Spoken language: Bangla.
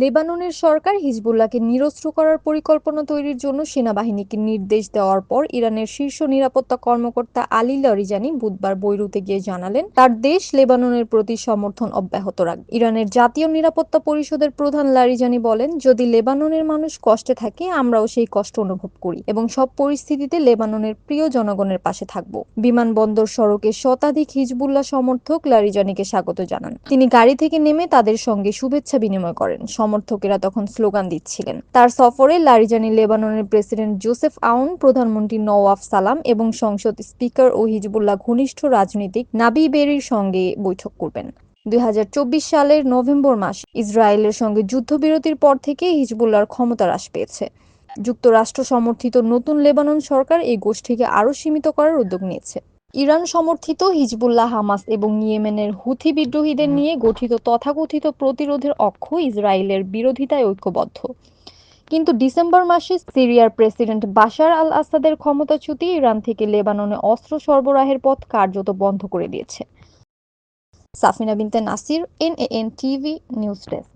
লেবাননের সরকার হিজবুল্লাহকে নিরস্ত্র করার পরিকল্পনা তৈরির জন্য সেনাবাহিনীকে নির্দেশ দেওয়ার পর ইরানের শীর্ষ নিরাপত্তা কর্মকর্তা আলী লরিজানি বুধবার বৈরুতে গিয়ে জানালেন, তার দেশ লেবাননের প্রতি সমর্থন অব্যাহত রাখবে ইরানের জাতীয় নিরাপত্তা পরিষদের প্রধান লারিজানি বলেন, যদি লেবাননের মানুষ কষ্টে থাকে, আমরাও সেই কষ্ট অনুভব করি এবং সব পরিস্থিতিতে লেবাননের প্রিয় জনগণের পাশে থাকব। বিমানবন্দর সড়কে শতাধিক হিজবুল্লাহ সমর্থক লারিজানিকে স্বাগত জানান। তিনি গাড়ি থেকে নেমে তাদের সঙ্গে শুভেচ্ছা বিনিময় করেন। সমর্থকেরা তখন স্লোগান দিচ্ছিলেন। তার সফরে লারিজানি লেবাননের প্রেসিডেন্ট জোসেফ আউন, প্রধানমন্ত্রী নওয়াফ সালাম এবং সংসদ স্পিকার ও হিজবুল্লাহ ঘনিষ্ঠ রাজনীতিক নাবি বেরির সঙ্গে বৈঠক করবেন। দুই হাজার চব্বিশ সালের নভেম্বর মাস ইসরায়েলের সঙ্গে যুদ্ধবিরতির পর থেকে হিজবুল্লাহর ক্ষমতা হ্রাস পেয়েছে। যুক্তরাষ্ট্র সমর্থিত নতুন লেবানন সরকার এই গোষ্ঠীকে আরও সীমিত করার উদ্যোগ নিয়েছে। ইরান সমর্থিত হিজবুল্লাহ হামাস এবং ইয়েমেনের হুথি বিদ্রোহীদের নিয়ে গঠিত তথাকথিত প্রতিরোধের অক্ষ ইসরায়েলের বিরোধিতায় ঐক্যবদ্ধ। কিন্তু ডিসেম্বর মাসে সিরিয়ার প্রেসিডেন্ট বাশার আল আসাদের ক্ষমতাচ্যুতি ইরান থেকে লেবাননে অস্ত্র সরবরাহের পথ কার্যত বন্ধ করে দিয়েছে। Safina Binte Nasir NAN TV news desk.